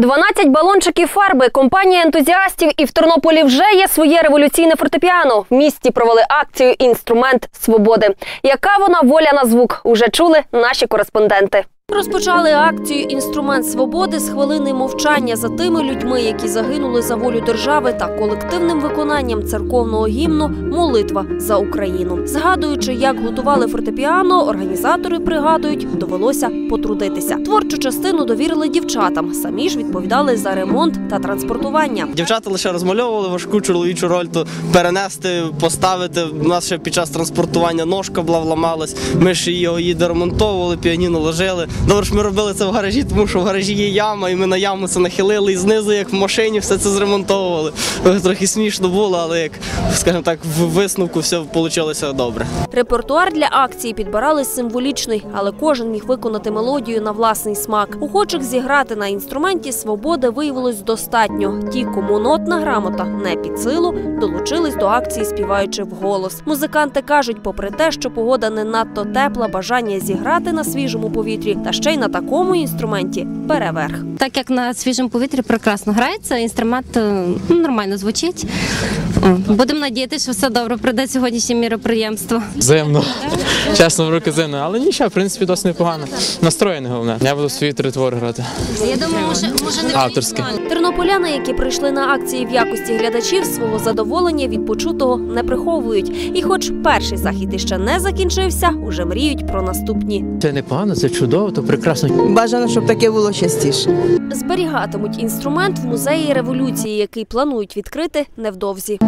12 балончиків фарби. Компанія ентузіастів і в Тернополі вже є своє революційне фортепіано. В місті провели акцію Інструмент свободи. Яка вона воля на звук? Уже чули наші кореспонденти. Розпочали акцію Інструмент свободи з хвилини мовчання за тими людьми, які загинули за волю держави, та колективним виконанням церковного гімну Молитва за Україну. Згадуючи, як готували фортепіано, організатори пригадують, довелося потрудитися. Творчу частину довірили дівчатам. Самі ж відповідали за ремонт та транспортування. Дівчата лише розмальовували важку чоловічу роль, то перенести, поставити. У нас ще під час транспортування ножка була вламалась. Ми ж його її доремонтовували, піаніно ложили. Добре, що ми робили це в гаражі, тому що в гаражі є яма, і ми на яму це нахилили, і знизу, як в машині, все це зремонтовували. Трохи смішно було, але як, скажімо так, в висновку все вийшло добре. Репертуар для акції підбирали символічний, але кожен міг виконати мелодію на власний смак. Охочих зіграти на інструменті свободи виявилось достатньо. Ті, кому нотна грамота не під силу, долучились до акції, співаючи вголос. Музиканти кажуть, попри те, що погода не надто тепла, бажання зіграти на свіжому повітрі та ще й на такому інструменті бере верх. Так як на свіжому повітрі прекрасно грається, інструмент е, ну, нормально звучить. Будемо надіятися, що все добре пройде сьогоднішнє міроприємство. Зимно. Чесно, в руки зимно. Але нічого, в принципі, досить непогано. Настроєне головне. Я буду свої три твори грати. Я думаю, може, може не Авторське. Тернополяни, які прийшли на акції в якості глядачів, свого задоволення від почутого не приховують. І, хоч перший захід іще не закінчився, уже мріють про наступні. Це непогано, це чудово, то прекрасно. Бажано, щоб таке було частіше. Зберігатимуть інструмент в музеї революції, який планують відкрити невдовзі.